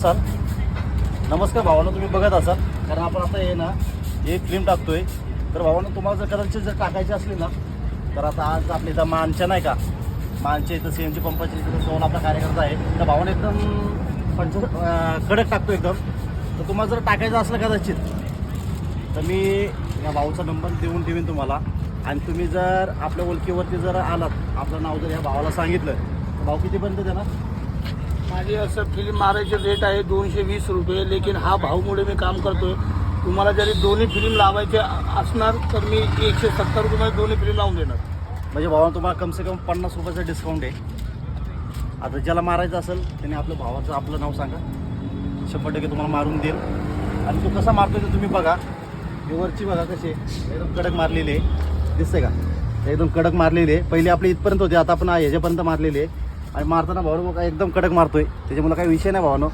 असाल. नमस्कार भावानं तुम्ही बघत असाल. कारण आपण आता हे ना एक फिल्म टाकतोय. तर भावानं तुम्हाला जर कदाचित जर टाकायची असली ना तर आता आज आपल्या इथं मानच्या नाही का? मानच्या इथं सी एन जी पंपाच्या इथं सोन आपला कार्यकर्ता आहे तर भावानं एकदम पंच कडक टाकतो एकदम. तर तुम्हाला जर टाकायचं असलं कदाचित तर मी या भाऊचा नंबर देऊन ठेवीन तुम्हाला. आणि तुम्ही जर आपल्या ओळखीवरती जर आलात आपलं नाव जर या भावाला सांगितलं तर भाऊ कितीपर्यंत देणार? माझी असं फिल्म मारायचे रेट आहे दोनशे वीस रुपये लेकिन हा भाऊमुळे मी काम करतोय. तुम्हाला जरी दोन्ही फिल्म लावायचे असणार तर मी एकशे सत्तर रुपये दोन्ही फिल्म लावून देणार. म्हणजे भावा तुम्हाला कमसे कम पन्नास रुपयाचं डिस्काउंट आहे. आता ज्याला मारायचं असेल त्याने आपल्या भावाचं आपलं नाव सांगा. शंभर टक्के तुम्हाला मारून देईल. आणि तो कसा मारतो ते तुम्ही बघा. ही वरची बघा कशी आहे. एकदम कडक मारलेली आहे. दिसते का? एकदम कडक मारलेली आहे. पहिले आपली इथपर्यंत होते आता आपण ह्याच्यापर्यंत मारलेली आहे. आणि मारताना भाऊ बघा एकदम कडक मारतोय. त्याच्यामुळे काही विषय नाही भावानं.